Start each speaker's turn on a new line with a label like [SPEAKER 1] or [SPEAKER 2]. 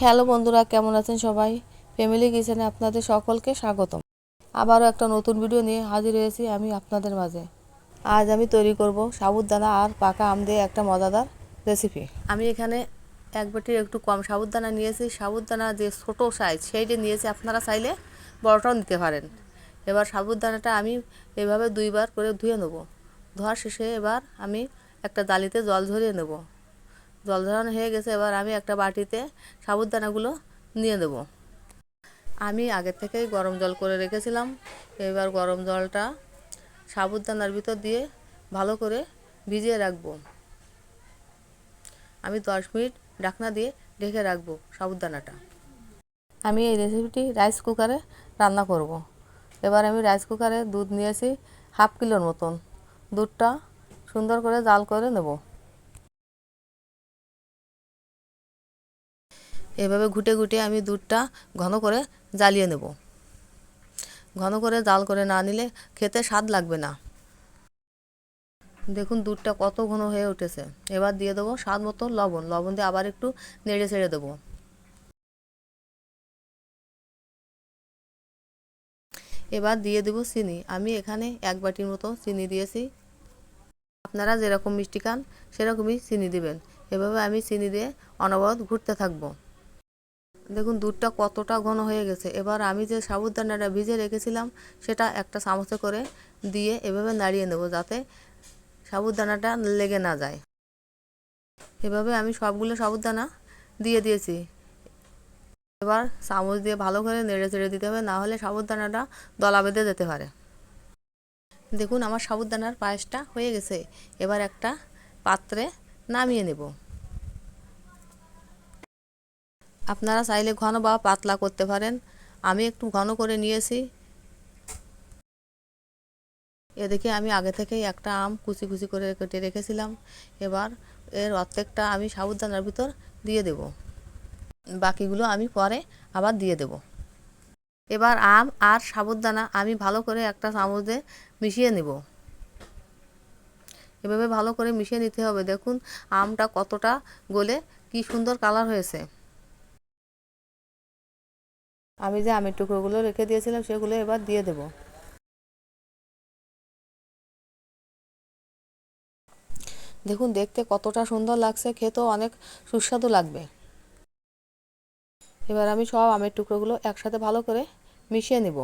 [SPEAKER 1] Hello বন্ধুরা, কেমন আছেন সবাই? ফ্যামিলি কিচেনে আপনাদের সকলকে স্বাগতম। আবারও একটা নতুন ভিডিও নিয়ে হাজির হয়েছি আমি আপনাদের মাঝে। আজ আমি তৈরি করব সাবুদানা আর পাকা আম দিয়ে একটা মজাদার রেসিপি আমি এখানে এক বাটির একটু কম সাবুদানা নিয়েছি। সাবুদানা যে ছোটো সাইজ সেইটা নিয়েছি। আপনারা চাইলে বড়টাও নিতে পারেন। এবার সাবুদানাটা আমি এভাবে দুইবার করে ধুয়ে নেব। ধোয়ার শেষে এবার আমি একটা দালিতে জল ঝরিয়ে নেব। জল ঝরানো হয়ে গেছে, এবার আমি একটা বাটিতে সাবুদানাগুলো নিয়ে দেব। আমি আগে থেকেই গরম জল করে রেখেছিলাম। এবার গরম জলটা সাবুদানার ভিতর দিয়ে ভালো করে ভিজিয়ে রাখব। আমি দশ মিনিট ঢাকনা দিয়ে ঢেকে রাখব সাবুদানাটা। আমি এই রেসিপিটি রাইস কুকারে রান্না করব। এবার আমি রাইস কুকারে দুধ নিয়েছি হাফ কিলোর মতন। দুধটা সুন্দর করে জাল করে নেব। এভাবে ঘুটে ঘুটে আমি দুধটা ঘন করে জ্বালিয়ে নেব। ঘন করে জাল করে না নিলে খেতে স্বাদ লাগবে না। দেখুন দুধটা কত ঘন হয়ে উঠেছে। এবার দিয়ে দেবো স্বাদ মতো লবণ। লবণ দিয়ে আবার একটু নেড়ে ছেড়ে দেবো। এবার দিয়ে দেবো চিনি। আমি এখানে এক বাটির মতো চিনি দিয়েছি। আপনারা যেরকম মিষ্টি খান, সেরকমই চিনি দিবেন। এভাবে আমি চিনি দিয়ে অনবরত ঘুরতে থাকব। দেখুন, দুধটা কতটা ঘন হয়ে গেছে। এবার আমি যে সাবুদানাটা ভিজে রেখেছিলাম, সেটা একটা চামচে করে দিয়ে এভাবে নাড়িয়ে নেব যাতে সাবুদানাটা লেগে না যায়। এভাবে আমি সবগুলো সাবুদানা দিয়ে দিয়েছি। এবার চামচ দিয়ে ভালো করে নেড়ে চেড়ে দিতে হবে, না হলে সাবুদানাটা দলা বেঁধে যেতে পারে। দেখুন, আমার সাবুদানার পায়েসটা হয়ে গেছে। এবার একটা পাত্রে নামিয়ে নেব। আপনারা চাইলে ঘন বা পাতলা করতে পারেন। আমি একটু ঘন করে নিয়েছি। এদিকে আমি আগে থেকেই একটা আম কুচি কুচি করে কেটে রেখেছিলাম। এবার এর অর্ধেকটা আমি সাবুদানার ভিতর দিয়ে দেব। বাকিগুলো আমি পরে আবার দিয়ে দেব। এবার আম আর সাবুদানা আমি ভালো করে একটা চামচে মিশিয়ে নেব। এভাবে ভালো করে মিশিয়ে নিতে হবে। দেখুন, আমটা কতটা গলে কি সুন্দর কালার হয়েছে। আমি যে আমের টুকরোগুলো রেখে দিয়েছিলাম, সেগুলো এবার দিয়ে দেব। দেখুন, দেখতে কতটা সুন্দর লাগছে, খেতেও অনেক সুস্বাদু লাগবে। এবার আমি সব আমের টুকরোগুলো একসাথে ভালো করে মিশিয়ে নেব।